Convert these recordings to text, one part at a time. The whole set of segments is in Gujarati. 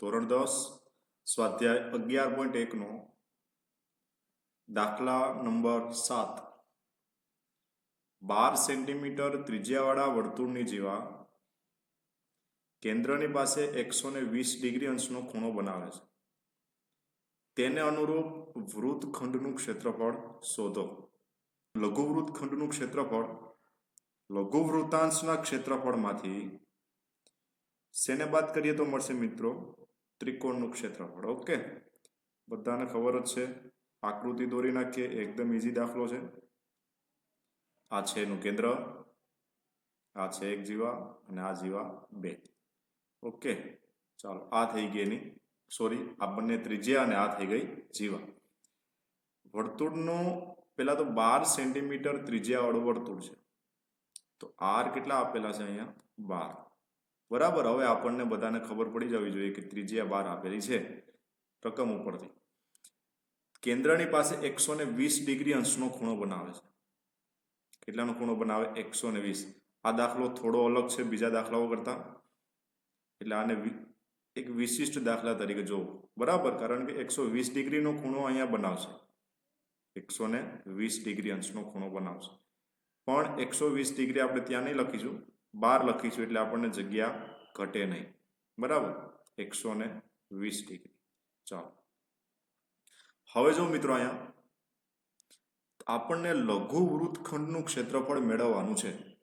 ધોરણ દસ, સ્વાધ્યાય અગિયાર પોઈન્ટ એકનો દાખલા નંબર સાત. બાર સેન્ટીમીટર ત્રિજ્યાવાળા વર્તુળની જેવા કેન્દ્રની પાસે એકસો ને વીસ ડિગ્રી અંશનો ખૂણો બનાવે છે. તેને અનુરૂપ વૃત્તખંડનું ક્ષેત્રફળ શોધો. લઘુવૃત્તખંડનું ક્ષેત્રફળ લઘુવૃત્તાંશના ક્ષેત્રફળમાંથી. શેને બાદ કરીએ તો મળશે મિત્રો? ત્રિકોણનું ક્ષેત્રફળ. ઓકે? બધાને ખબર જ છે, આકૃતિ દોરી નાખીએ, એકદમ ઇઝી દાખલો છે. આ છે એનું કેન્દ્ર, આ છે એક જીવા અને આ જીવા બે. ઓકે? ચાલો, આ થઈ ગઈ એની સોરી આ બંને ત્રિજ્યા અને આ થઈ ગઈ જીવા. વર્તુળનું, પેલા તો બાર સેન્ટીમીટર ત્રિજ્યાવાળું વર્તુળ છે. તો આર કેટલા આપેલા છે અહીંયા? બાર. બરાબર, હવે આપણને બધાને ખબર પડી જવી જોઈએ કે ત્રિજ્યા બાર આપેલી છે રકમ ઉપરથી. કેન્દ્રની પાસે એકસો ને વીસ ડિગ્રી અંશનો ખૂણો બનાવે છે. કેટલાનો ખૂણો બનાવે? એકસો ને વીસ. આ દાખલો થોડો અલગ છે બીજા દાખલાઓ કરતા. એટલે આને એક વિશિષ્ટ દાખલા તરીકે જોવો. બરાબર, કારણ કે એકસો વીસ ડિગ્રીનો ખૂણો અહીંયા બનાવશે. એકસો ને વીસ ડિગ્રી અંશનો ખૂણો બનાવશે. પણ એકસો વીસ ડિગ્રી આપણે ત્યાં નહીં લખીશું. બાર લખીશું એટલે આપણને જગ્યા ઘટે નહીં. બરાબર? એકસો ને વીસ ડિગ્રી. ચાલો. હવે જો મિત્રો અહીંયા આપણને લઘુ વૃત્તખંડનું ક્ષેત્રફળ મેળવવાનું છે.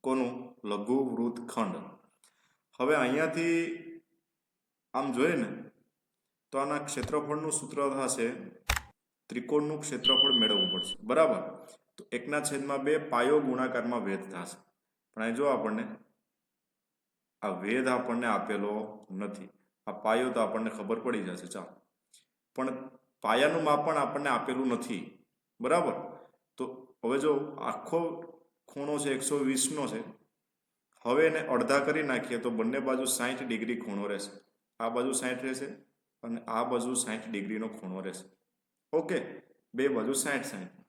કોનું? લઘુ વૃત્તખંડ. હવે અહીંયાથી આમ જોઈએ ને તો આના ક્ષેત્રફળનું સૂત્ર થશે ત્રિકોણનું ક્ષેત્રફળ મેળવવું પડશે. બરાબર? તો એકના છેદમાં બે પાયો ગુણાકારમાં વેધ થશે. પણ અહીં જો આપણને આ વેદ આપણને આપેલો નથી, આ પાયો તો આપણને ખબર પડી જશે, ચાલો. પણ પાયાનું માપ પણ આપણને આપેલું નથી, બરાબર? તો હવે જો આખો ખૂણો છે એકસો વીસનો છે, હવે એને અડધા કરી નાખીએ તો બંને બાજુ સાઠ ડિગ્રી ખૂણો રહેશે. આ બાજુ સાઠ રહેશે અને આ બાજુ સાઠ ડિગ્રીનો ખૂણો રહેશે. ઓકે? બે બાજુ સાઠ સાઠ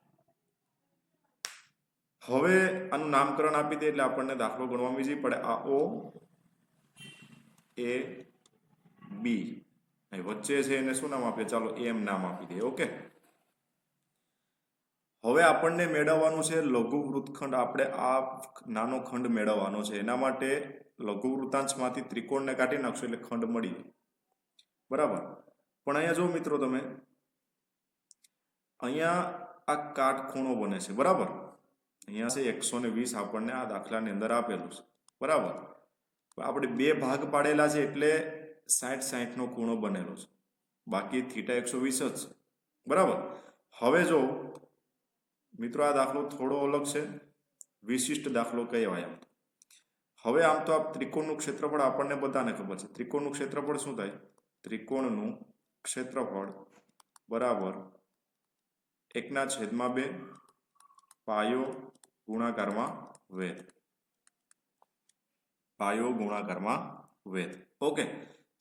હવે આનું નામકરણ આપી દે એટલે આપણને દાખલો ગણવામાં ઈઝી પડે. આ ઓ, એ, બી. અહીં વચ્ચે છે એને શું નામ આપીએ? ચાલો, એમ નામ આપી દઈએ, ઓકે? હવે આપણને મેળવવાનું છે લઘુ વૃત્તખંડ આપણે આ નાનો ખંડ મેળવવાનો છે. એના માટે લઘુ વૃત્તાંશમાંથી ત્રિકોણને કાઢી નાખશો એટલે ખંડ મળી બરાબર? પણ અહીંયા જો મિત્રો તમે. અહીંયા આ કાટખૂણો બને છે. બરાબર? અહીંયા છે એકસો ને વીસ આપણને આ દાખલાની અંદર આપેલું છે. બરાબર? આપણે બે ભાગ પાડેલા છે એટલે સાઠ સાઠનો ખૂણો બનેલો છે. બાકી થીટા એકસો વીસ જ છે. બરાબર? હવે જો મિત્રો આ દાખલો થોડો અલગ છે. વિશિષ્ટ દાખલો કહેવાય આમ. હવે આમ તો આ ત્રિકોણનું ક્ષેત્રફળ આપણને બધાને ખબર છે. ત્રિકોણનું ક્ષેત્રફળ શું થાય? ત્રિકોણનું ક્ષેત્રફળ બરાબર એકના છેદમાં બે પાયો ગુણાકારમાં વેધ પાયો ગુણાકારમાં વેધ ઓકે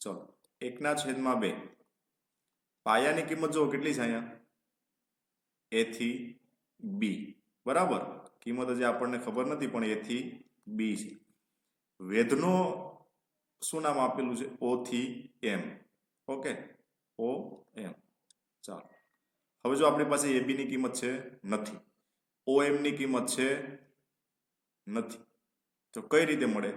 ચલો એકના છેદમાં બે. પાયાની કિંમત જો કેટલી છે અહીંયા? એ થી બી બરાબર? કિંમત હજી આપણને ખબર નથી, પણ એ થી બી છે. વેધનો શું નામ આપેલું છે? ઓ થી એમ ઓકે ઓ એમ ચાલો. હવે જો આપણી પાસે એ ની કિંમત છે, નથી. ઓ ની કિંમત છે નથી. તો કઈ રીતે મળે?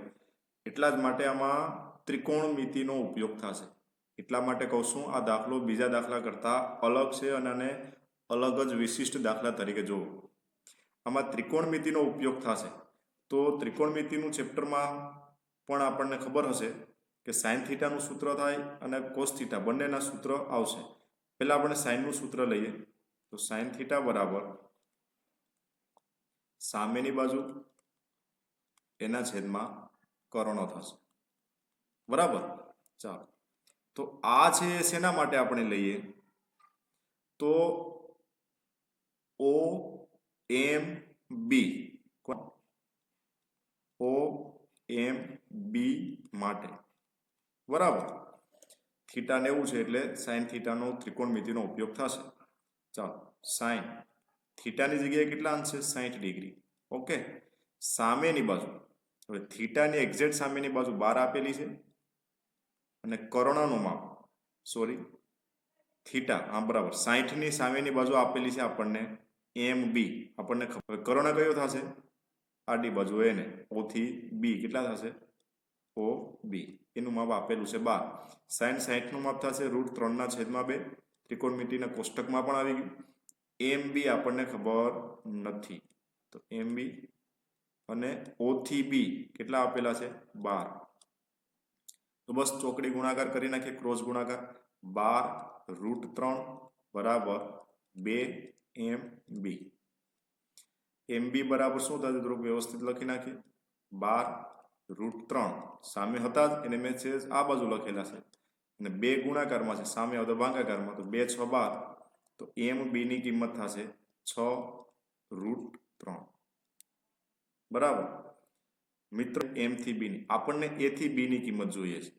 એટલા જ માટે આમાં ત્રિકોણમિતિનો ઉપયોગ થશે. એટલા માટે કહું છું, આ દાખલો બીજા દાખલા કરતાં અલગ છે અને આને અલગ જ વિશિષ્ટ દાખલા તરીકે જોવો. આમાં ત્રિકોણમિતિનો ઉપયોગ થશે. તો ત્રિકોણમિતિનું ચેપ્ટરમાં પણ આપણને ખબર હશે કે સાઇન થીટાનું સૂત્ર થાય અને કોસ થીટા બંનેના સૂત્ર આવશે. પહેલાં આપણે સાઇનનું સૂત્ર લઈએ. તો સાઇન થીટા બરાબર સામેની બાજુ એના છેદમાં કર્ણો થશે. બરાબર? ચાલો. તો આ છે શેના માટે આપણે લઈએ? તો ઓ એમ બી ઓ એમ બી માટે. બરાબર. થીટા નેવું છે એટલે સાઈન થીટાનો ત્રિકોણમિતિનો ઉપયોગ થશે. ચાલો. સાઈન થીટાની જગ્યાએ કેટલા અંશે સાઠ ડિગ્રી. ઓકે? સામેની બાજુ. હવે થીટાની એક્ઝેક્ટ સામેની બાજુ બાર આપેલી છે. અને કર્ણનું માપ. સોરી. થીટા. હા, બરાબર. સાહીઠની સામેની બાજુ આપેલી છે આપણને એમ બી. આપણને ખબર. કર્ણ કયો થશે? આડી બાજુ, એને. ઓ થી બી. કેટલા થશે? ઓ બી. એનું માપ આપેલું છે બાર. સાઈન સાહીઠનું માપ થશે રૂટ ત્રણના છેદમાં બે. ત્રિકોણમિતિના કોષ્ટકમાં પણ આવી ગયું. એમ બી આપણને ખબર નથી. તો એમ બી અને ઓ થી બી કેટલા આપેલા છે? બાર. તો બસ ચોકડી ગુણાકાર કરી નાખીએ, ક્રોસ ગુણાકાર. બાર રૂટ ત્રણ બરાબર બે એમ બી એમ બી બરાબર શું થશે થોડુંક વ્યવસ્થિત લખી નાખીએ. બાર રૂટ ત્રણ. સામે હતા જ, એને મેં છે આ બાજુ લખેલા છે. અને બે ગુણાકારમાં છે, સામે હતો ભાગાકારમાં. તો બે છ બાર. તો એમ બી ની કિંમત થશે છ રૂટ ત્રણ બરાબર મિત્ર એમ થી બી ની। આપણને એ થી બી ની કિંમત જોઈએ છે।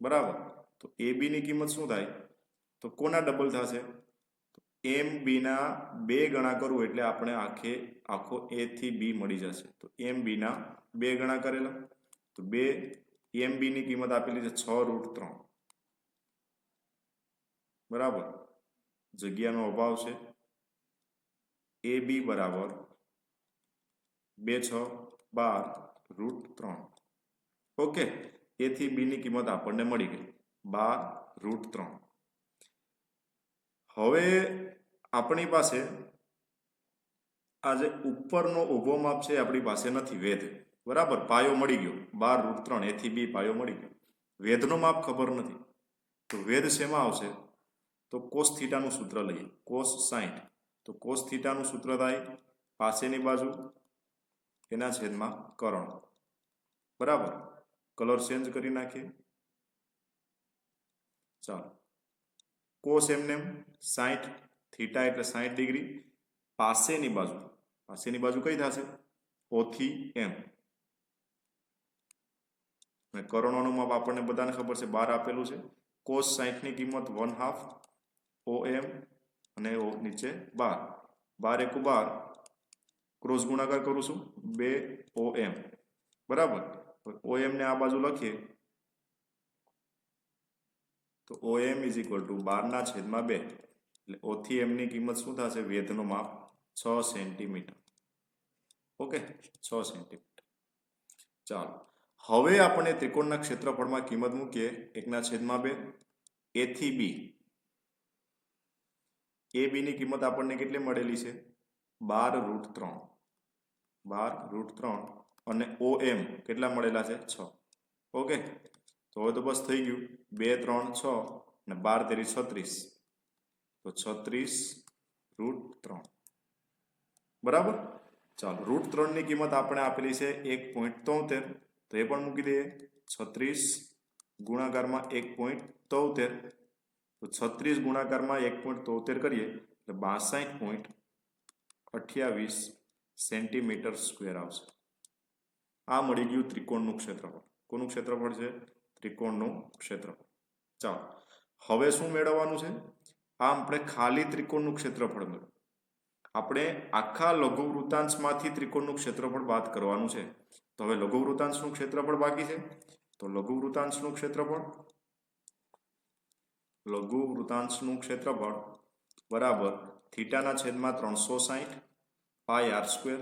બરાબર। તો એ બી ની કિંમત શું થાય? તો કોના ડબલ થશે? એમ બી ના બે ગણા કરવું એટલે આપણે આખે, આખો એ થી બી મળી જશે। તો એમ બી ના બે ગણા કરેલા। તો બે એમ બી ની કિંમત આપેલી છે છ રૂટ ત્રણ। બરાબર। જગ્યાનો અભાવ છે. એ બી બરાબર બે છ બાર રૂટ ત્રણ. ઓકે એથી બીની કિંમત આપણને મળી ગઈ. બાર રૂટ ત્રણ. હવે આપણી પાસે આજે ઉપરનો ઊભો માપ છે આપણી પાસે નથી, વેધ. બરાબર, પાયો મળી ગયો. બાર રૂટ ત્રણ એથી બી પાયો મળી ગયો. વેધનો માપ ખબર નથી. તો વેધ શેમાં આવશે? તો કોસ થીટાનું સૂત્ર લઈએ. કોસ સાઈઠ. તો કોસ થીટાનું સૂત્ર થાય પાસેની બાજુ. એના છેદમાં કરણ. બરાબર? કલર ચેન્જ કરી નાખીએ. ચાલો. કોસ એમને સાઈઠ થીટા એટલે સાઈઠ ડિગ્રી પાસેની બાજુ. પાસેની બાજુ કઈ થશે? ઓથી એમ અને કરોડોનું માપ આપણને બધાને ખબર છે, બાર આપેલું છે. કોસ સાઈઠની કિંમત વન હાફ ઓ એમ અને ઓ નીચે બાર. બાર એકુ બાર. ક્રોસ ગુણાકાર કરું છું. બે ઓ એમ બરાબર? ઓ એમને આ બાજુ લખીએ. તો O M is equal to બારના છેદમાં બે. એટલે ઓથી એમની કિંમત શું થશે? વેધનો માપ છ સેન્ટીમીટર. ઓકે? છ સેન્ટીમીટર. ચાલો. હવે આપણે ત્રિકોણના ક્ષેત્રફળમાં કિંમત મૂકીએ. એકના છેદમાં બે. એથી બી એ બીની કિંમત આપણને કેટલી મળેલી છે? બાર રૂટ ત્રણ. બાર રૂટ ત્રણ અને ઓ એમ કેટલા મળેલા છે? છ. ઓકે? તો હવે તો બસ થઈ ગયું. બે, ત્રણ, છ અને બાર તેરી છત્રીસ. તો છત્રીસ રૂટ ત્રણ. બરાબર? ચાલો, રૂટ ત્રણની કિંમત આપણે આપેલી છે એક પોઈન્ટ તોતેર. તો એ પણ મૂકી દઈએ. છત્રીસ ગુણાકારમાં એક પોઈન્ટ તોતેર. તો છત્રીસ ગુણાકારમાં એક પોઈન્ટ તોતેર કરીએ, એટલે બાસઠ પોઈન્ટ અઠ્યાવીસ સેન્ટીમીટર સ્ક્વેર આવશે. આ મળી ગયું ત્રિકોણનું ક્ષેત્રફળ. કોનું ક્ષેત્રફળ છે? ત્રિકોણનું ક્ષેત્રફળ. ચાલો, હવે શું મેળવવાનું છે? આ આપણે ખાલી ત્રિકોણનું ક્ષેત્રફળ મેળવ્યું. આપણે આખા લઘુ વૃતાંશમાંથી ત્રિકોણનું ક્ષેત્રફળ બાદ કરવાનું છે. તો હવે લઘુ વૃતાંશનું ક્ષેત્રફળ બાકી છે? તો લઘુ વૃતાંશનું ક્ષેત્રફળ લઘુ વૃતાંશનું ક્ષેત્રફળ બરાબર થીટાના છેદમાં ત્રણસો સાહીઠ પાય આર સ્ક્વેર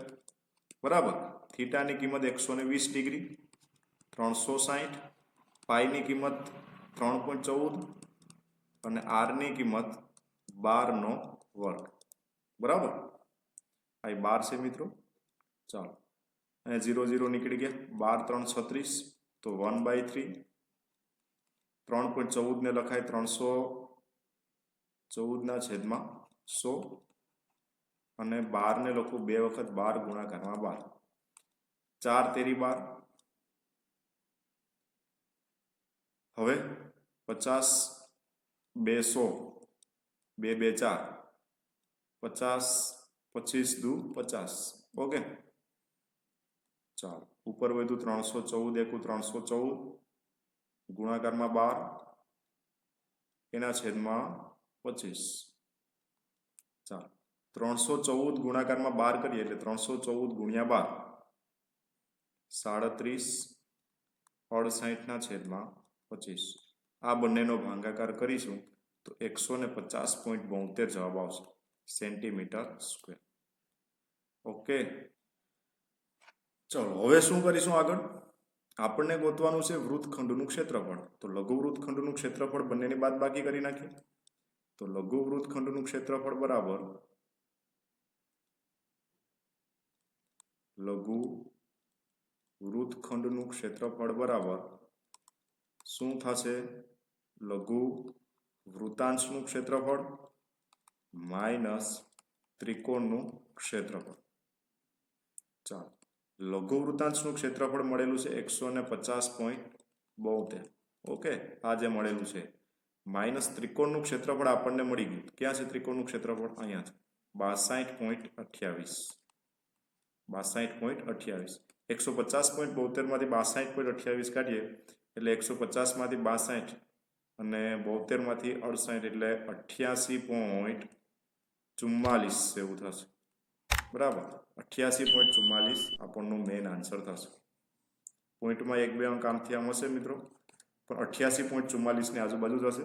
બરાબર થીટાની કિંમત એકસો ને વીસ ડિગ્રી, ત્રણસો સાહીઠ પાયની કિંમત ત્રણ પોઈન્ટ ચૌદ અને આરની કિંમત બારનો વર્ગ. બરાબર? આ બાર છે મિત્રો. ચાલો. અહીંયા ઝીરો ઝીરો નીકળી ગયા. બાર ત્રણ છત્રીસ તો વન બાય થ્રી ત્રણ પોઈન્ટ ચૌદને લખાય ત્રણસો ચૌદના છેદમાં સો અને બારને લખું બે વખત બાર ગુણાકારમાં બાર. ચાર તેરી બાર. હવે પચાસ બે સો બે બે ચાર. પચાસ પચીસ દુ પચાસ. ઓકે? ચાલો. ઉપર વધુ ત્રણસો ચૌદ, એકુ ત્રણસો ચૌદ. ગુણાકારમાં બાર, એના છેદમાં પચીસ. ચાલો, ત્રણસો ચૌદ ગુણાકારમાં બાર કરીએ એટલે ત્રણસો ચૌદ ગુણ્યા બાર. સાડત્રીસ અડસાઠના છેદમાં પચીસ. આ બંનેનો ભાંગાકાર કરીશું તો એકસો ને પચાસ પોઈન્ટ બોતેર જવાબ આવશે સેન્ટીમીટર સ્ક્વેર. ઓકે. ચલો, હવે શું કરીશું આગળ? આપણને ગોતવાનું છે વૃત્તખંડનું ક્ષેત્રફળ. તો લઘુ વૃત્તખંડનું ક્ષેત્રફળ બંનેની બાદ બાકી કરી નાખીએ. તો લઘુ વૃત્તખંડનું ક્ષેત્રફળ બરાબર લઘુ વૃત્તખંડનું ક્ષેત્રફળ બરાબર શું થશે? લઘુ વૃતાંશનું ક્ષેત્રફળ માઇનસ ત્રિકોણનું ક્ષેત્રફળ. ચાલો. લઘુ વૃતાંશનું ક્ષેત્રફળ મળેલું છે એકસો ને પચાસ પોઈન્ટ બોતેર. ઓકે, આ જે મળેલું છે. માઇનસ ત્રિકોણનું ક્ષેત્રફળ આપણને મળી ગયું. ક્યાં છે ત્રિકોણનું ક્ષેત્રફળ? અહીંયા છે. બાસાઠ પોઈન્ટ અઠ્યાવીસ. બાસાઠ પોઈન્ટ અઠ્યાવીસ. એકસો પચાસ પોઈન્ટ બોતેરમાંથી બાસાઠ પોઈન્ટ અઠ્યાવીસ કાઢીએ, એટલે એકસો પચાસમાંથી બાસાઠ અને બોતેરમાંથી અડસાઠ એટલે અઠ્યાસી પોઈન્ટ ચુમ્માલીસ એવું થશે. બરાબર? અઠ્યાસી પોઈન્ટ ચુમ્માલીસ આપણનો મેઇન આન્સર થશે પોઈન્ટમાં એક બે અંક આમથી આમ હશે મિત્રો પણ અઠ્યાસી પોઈન્ટ ચુમ્માલીસની આજુબાજુ થશે